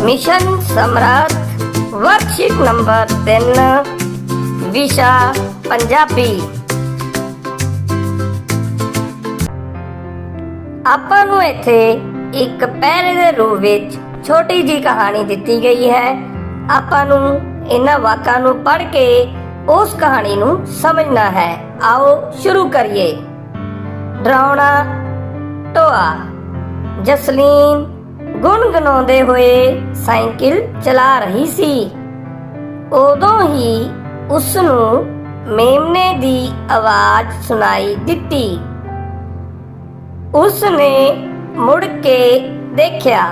Mission ਸਮਰਾਟ worksheet number 3 ਵਿਸ਼ਾ ਪੰਜਾਬੀ ਆਪਾਂ ਨੂੰ ਇੱਥੇ ਇੱਕ ਪਹਿਰੇ ਦੇ ਰੂਪ ਵਿੱਚ ਛੋਟੀ ਜੀ ਕਹਾਣੀ ਦਿੱਤੀ ਗਈ ਹੈ। ਆਪਾਂ ਨੂੰ ਇਹਨਾਂ ਵਾਕਾਂ ਨੂੰ ਪੜ੍ਹ ਕੇ ਉਸ ਕਹਾਣੀ ਨੂੰ ਸਮਝਣਾ ਹੈ। ਆਓ ਸ਼ੁਰੂ ਕਰੀਏ। ਡਰਾਉਣਾ, ਟੋਆ। ਜਸਲੀਨ ਗੁੰਗਣਾਉਂਦੇ ਹੋਏ ਸਾਈਕਲ ਚਲਾ ਰਹੀ ਸੀ। ਉਦੋਂ ਹੀ ਉਸ ਨੂੰ ਮੇਮਨੇ ਦੀ ਆਵਾਜ਼ ਸੁਣਾਈ ਦਿੱਤੀ। ਉਸ ਨੇ ਮੁੜ ਕੇ ਦੇਖਿਆ,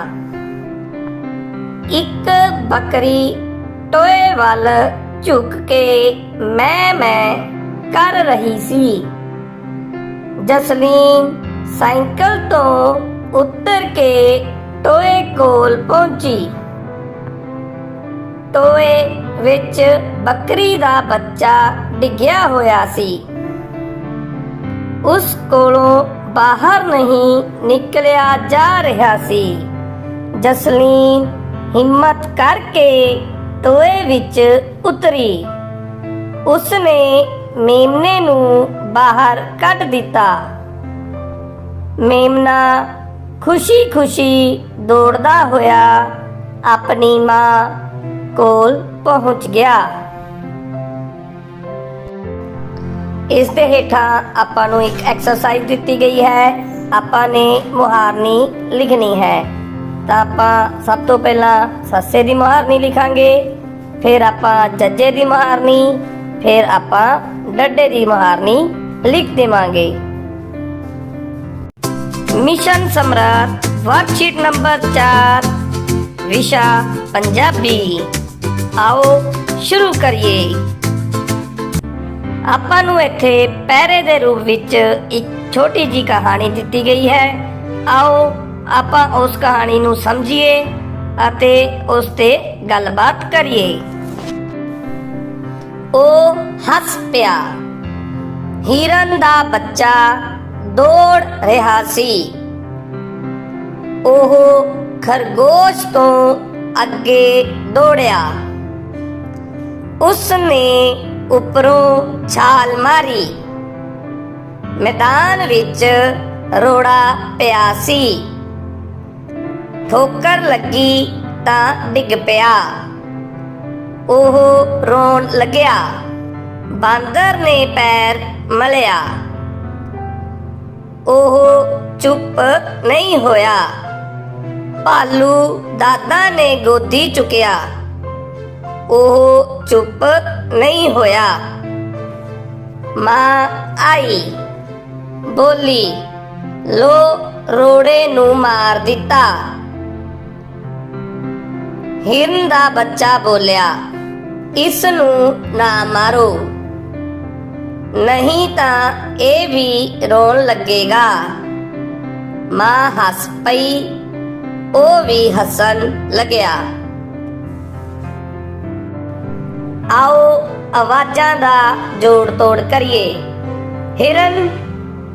ਇੱਕ ਬੱਕਰੀ ਟੋਏ ਵੱਲ ਝੁਕ ਕੇ ਮੈਂ ਮੈਂ ਕਰ ਰਹੀ ਸੀ। ਜਸਲੀਨ ਸਾਈਕਲ ਤੋਂ ਉੱਤਰ ਕੇ ਟੋਏ ਕੋਲ ਪਹੁੰਚੀ। ਟੋਏ ਵਿੱਚ ਬੱਕਰੀ ਦਾ ਬੱਚਾ ਡਿੱਗਿਆ ਹੋਇਆ ਸੀ। ਉਸ ਕੋਲੋਂ ਬਾਹਰ ਨਹੀਂ ਨਿਕਲਿਆ ਜਾ ਰਿਹਾ ਸੀ। ਜਸਲੀਨ ਹਿੰਮਤ ਕਰਕੇ ਟੋਏ ਵਿੱਚ ਉਤਰੀ। ਉਸਨੇ ਮੇਮਨੇ ਨੂੰ ਬਾਹਰ ਕੱਢ ਦਿੱਤਾ। ਮੇਮਨਾ ਖੁਸ਼ੀ-ਖੁਸ਼ੀ ਦੌੜਦਾ ਹੋਇਆ ਆਪਣੀ ਮਾਂ ਕੋਲ ਪਹੁੰਚ ਗਿਆ। ਇਸ ਦੇ ਹੇਠਾਂ ਆਪਾਂ ਨੂੰ ਇੱਕ ਐਕਸਰਸਾਈਜ਼ ਦਿੱਤੀ ਗਈ ਹੈ। ਆਪਾਂ ਨੇ ਮੁਹਾਰਨੀ ਲਿਖਣੀ ਹੈ। ਤਾਂ ਆਪਾਂ ਸਭ ਤੋਂ ਪਹਿਲਾਂ ਸੱਸੇ ਦੀ ਮੁਹਾਰਨੀ ਲਿਖਾਂਗੇ, ਫਿਰ ਆਪਾਂ ਜੱਜੇ ਦੀ ਮੁਹਾਰਨੀ, ਫਿਰ ਆਪਾਂ ਡੱਡੇ ਦੀ ਮੁਹਾਰਨੀ ਲਿਖ ਦੇਵਾਂਗੇ। ਮਿਸ਼ਨ ਸਮਰਾਟ ਵਰਕਸ਼ੀਟ ਨੰਬਰ 4 ਵਿਸ਼ਾ ਪੰਜਾਬੀ ਆਓ ਸ਼ੁਰੂ ਕਰੀਏ ਆਪਾਂ ਨੂੰ ਇੱਥੇ ਪਹਿਰੇ ਦੇ ਰੂਪ ਵਿੱਚ ਇੱਕ ਛੋਟੀ ਜੀ ਕਹਾਣੀ ਦਿੱਤੀ ਗਈ ਹੈ ਆਓ ਆਪਾਂ ਉਸ ਕਹਾਣੀ ਨੂੰ ਸਮਝੀਏ ਅਤੇ ਉਸ ਤੇ ਗੱਲਬਾਤ ਕਰੀਏ ਉਹ ਹੱਸ ਪਿਆ ਹਿਰਨ ਦਾ ਬੱਚਾ ਦੌੜ ਰਿਹਾ ਸੀ। ਉਹ ਖਰਗੋਸ਼ ਤੋਂ ਅੱਗੇ ਦੌੜਿਆ। ਉਸ ਨੇ ਉੱਪਰੋਂ ਛਾਲ ਮਾਰੀ। ਮੈਦਾਨ ਵਿੱਚ ਰੋੜਾ ਪਿਆ ਸੀ। ਠੋਕਰ ਲੱਗੀ ਤਾਂ ਡਿੱਗ ਪਿਆ। ਉਹ ਰੋਣ ਲੱਗਿਆ। ਬਾਂਦਰ ਨੇ ਪੈਰ ਮਲਿਆ। ਉਹ ਚੁੱਪ ਨਹੀਂ ਹੋਇਆ। ਭਾਲੂ ਦਾਦਾ ਨੇ ਗੋਦੀ ਚੁੱਕਿਆ। ਉਹ ਚੁੱਪ ਨਹੀਂ ਹੋਇਆ। ਮਾਂ ਆਈ। ਬੋਲੀ, ਲੋ, ਰੋੜੇ ਨੂੰ ਮਾਰ ਦਿੱਤਾ। ਹਿਰਨ ਦਾ ਬੱਚਾ ਬੋਲਿਆ, ਇਸ ਨੂੰ ਨਾ ਮਾਰੋ। ਨਹੀਂ ਤਾਂ ਇਹ ਵੀ ਰੋਣ ਲੱਗੇਗਾ। ਮਾਂ ਹੱਸ ਪਈ, ਉਹ ਵੀ ਹੱਸਣ ਲੱਗਿਆ। ਆਓ ਆਵਾਜ਼ਾਂ ਦਾ ਜੋੜ ਤੋੜ ਕਰੀਏ। ਹਿਰਨ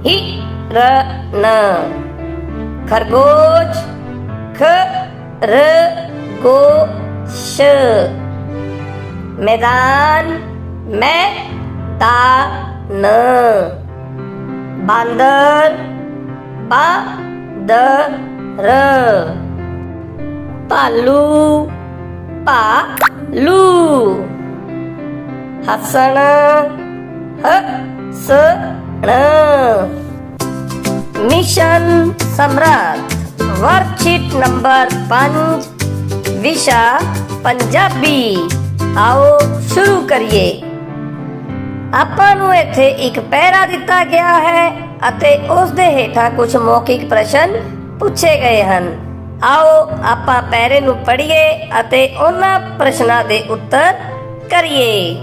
ਹੀ ਰ ਨ ਖਰਗੋਸ਼। ਖ ਰ ਗੋ ਸ਼ ਮੈਦਾਨ ਮੈਂ ਤਾ ਨ ਬਾਂਦਰ ਬਾ ਦ ਰ ਭਾਲੂ ਭਾ ਲੂ ਹਸਣ ਹ ਸ ਣ ਮਿਸ਼ਨ ਸਮਰਾਟ ਵਰਕਸ਼ੀਟ ਨੰਬਰ 5 ਵਿਸ਼ਾ ਪੰਜਾਬੀ ਆਓ ਸ਼ੁਰੂ ਕਰੀਏ ਆਪਾਂ ਨੂੰ ਇੱਥੇ ਇੱਕ ਪਹਿਰਾ ਦਿੱਤਾ ਗਿਆ ਹੈ ਅਤੇ ਉਸ ਦੇ ਹੇਠਾਂ ਕੁਝ ਮੌਖਿਕ ਪ੍ਰਸ਼ਨ ਪੁੱਛੇ ਗਏ ਹਨ। ਆਓ ਆਪਾਂ ਪਹਿਰੇ ਨੂੰ ਪੜ੍ਹੀਏ ਅਤੇ ਉਹਨਾਂ ਪ੍ਰਸ਼ਨਾਂ ਦੇ ਉੱਤਰ ਕਰੀਏ।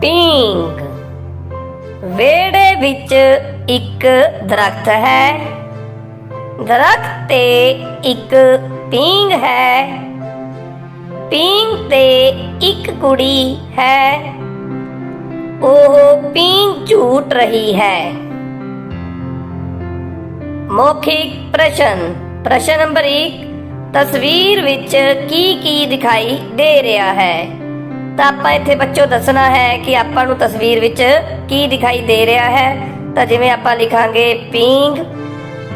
ਪਿੰਗ ਵੇੜੇ ਵਿੱਚ ਇੱਕ ਦਰਖਤ ਹੈ। ਦਰਖਤ ਤੇ ਇੱਕ ਪੀਂਗ ਹੈ। ਪੀਂਗ ਤੇ ਇੱਕ ਕੁੜੀ ਹੈ। ਉਹ ਪੀਂਗ ਝੂਟ ਰਹੀ ਹੈ। ਮੌਖਿਕ ਪ੍ਰਸ਼ਨ। ਪ੍ਰਸ਼ਨ ਨੰਬਰ 1 ਤਸਵੀਰ ਵਿੱਚ ਕੀ ਕੀ ਦਿਖਾਈ ਦੇ ਰਿਹਾ ਹੈ? ਤਾਂ ਆਪਾਂ ਇੱਥੇ ਬੱਚੋ ਦੱਸਣਾ ਹੈ ਕਿ ਆਪਾਂ ਨੂੰ ਤਸਵੀਰ ਵਿੱਚ ਕੀ ਦਿਖਾਈ ਦੇ ਰਿਹਾ ਹੈ। ਤਾਂ ਜਿਵੇਂ ਆਪਾਂ ਲਿਖਾਂਗੇ ਪਿੰਗ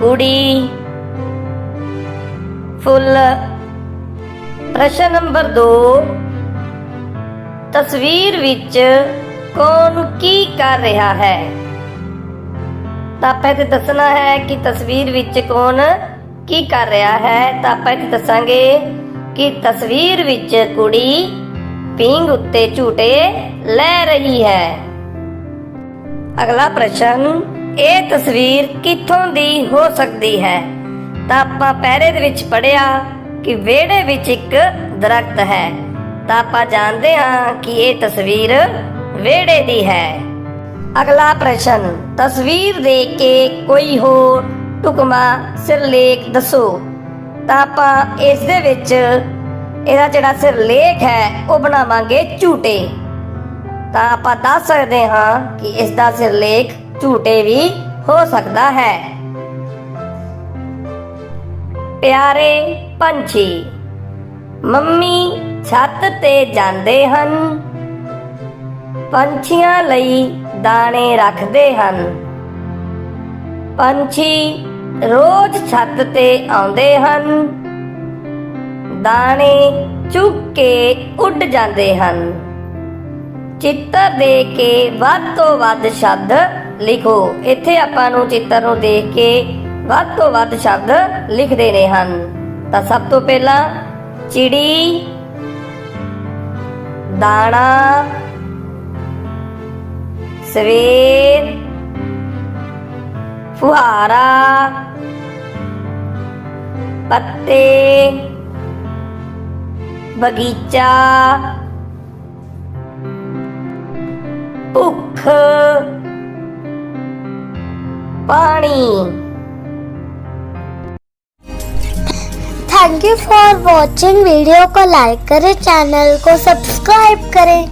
ਕੁੜੀ ਫੁੱਲ। ਪ੍ਰਸ਼ਨ ਨੰਬਰ 2 ਤਸਵੀਰ ਵਿੱਚ ਕੌਣ ਕੀ ਕਰ ਰਿਹਾ ਹੈ? ਤਾਂ ਆਪਾਂ ਇੱਥੇ ਦੱਸਣਾ ਹੈ ਕਿ ਤਸਵੀਰ ਵਿੱਚ ਕੌਣ ਕੀ ਕਰ ਰਿਹਾ ਹੈ। ਤਾਂ ਆਪਾਂ ਇੱਥੇ ਦੱਸਾਂਗੇ ਕਿ ਤਸਵੀਰ ਵਿੱਚ ਕੁੜੀ ਪਿੰਗ ਉੱਤੇ ਝੂਟੇ ਲੈ ਰਹੀ ਹੈ। ਅਗਲਾ ਪ੍ਰਸ਼ਨ, ਇਹ ਤਸਵੀਰ ਕਿੱਥੋਂ ਦੀ ਹੋ ਸਕਦੀ ਹੈ? ਤਾਂ ਆਪਾਂ ਪਹਿਰੇ ਦੇ ਵਿੱਚ ਪੜਿਆ ਕਿ ਵਿਹੜੇ ਵਿੱਚ ਇੱਕ ਦਰਖਤ ਹੈ। ਤਾਂ ਆਪਾਂ ਜਾਣਦੇ ਹਾਂ ਕਿ ਇਹ ਤਸਵੀਰ ਵਿਹੜੇ ਦੀ ਹੈ। ਅਗਲਾ ਪ੍ਰਸ਼ਨ, ਤਸਵੀਰ ਦੇਖ ਕੇ ਕੋਈ ਹੋਰ ਟੁਕਮਾ ਸਿਰਲੇਖ ਦੱਸੋ। ਤਾਂ ਆਪਾਂ ਇਸ ਦੇ ਵਿੱਚ ਇਹਦਾ ਜਿਹੜਾ ਸਿਰਲੇਖ ਹੈ, ਉਹ ਬਣਾਵਾਂਗੇ ਝੂਟੇ। ਤਾਂ ਆਪਾਂ ਦੱਸ ਸਕਦੇ ਹਾਂ ਕਿ ਇਸ ਦਾ ਸਿਰਲੇਖ ਝੂਟੇ ਵੀ ਹੋ ਸਕਦਾ ਹੈ। ਪਿਆਰੇ ਪੰਛੀ, ਮੰਮੀ ਛੱਤ ਤੇ ਜਾਂਦੇ ਹਨ। ਪੰਛੀਆਂ ਲਈ ਦਾਣੇ ਰੱਖਦੇ ਹਨ। ਪੰਛੀ ਰੋਜ਼ ਛੱਤ ਤੇ ਆਉਂਦੇ ਹਨ। ਦਾਣੇ ਚੁੱਕ ਕੇ ਉੱਡ ਜਾਂਦੇ ਹਨ। ਚਿੱਤਰ ਦੇ ਕੇ ਵੱਧ ਤੋਂ ਵੱਧ ਸ਼ਬਦ ਲਿਖੋ। ਇੱਥੇ ਆਪਾਂ ਨੂੰ ਚਿੱਤਰ ਨੂੰ ਦੇਖ ਕੇ ਵੱਧ ਤੋਂ ਵੱਧ ਸ਼ਬਦ ਲਿਖ ਦੇਣੇ ਹਨ। ਤਾਂ ਸਭ ਤੋਂ ਪਹਿਲਾਂ ਚਿੜੀ, ਦਾਣਾ सवेद फुहारा, पत्ते, बगीचा, भुख, पानी। Thank you for watching video को लाइक करें चैनल को सब्सक्राइब करें।